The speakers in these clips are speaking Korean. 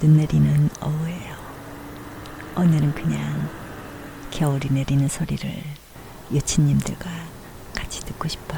눈 내리는 오후예요. 오늘은 그냥 겨울이 내리는 소리를 여친님들과 같이 듣고 싶어요.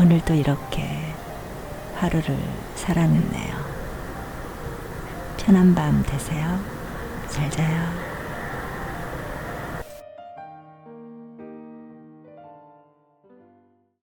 오늘도 이렇게 하루를 살아냈네요. 편한 밤 되세요. 잘 자요.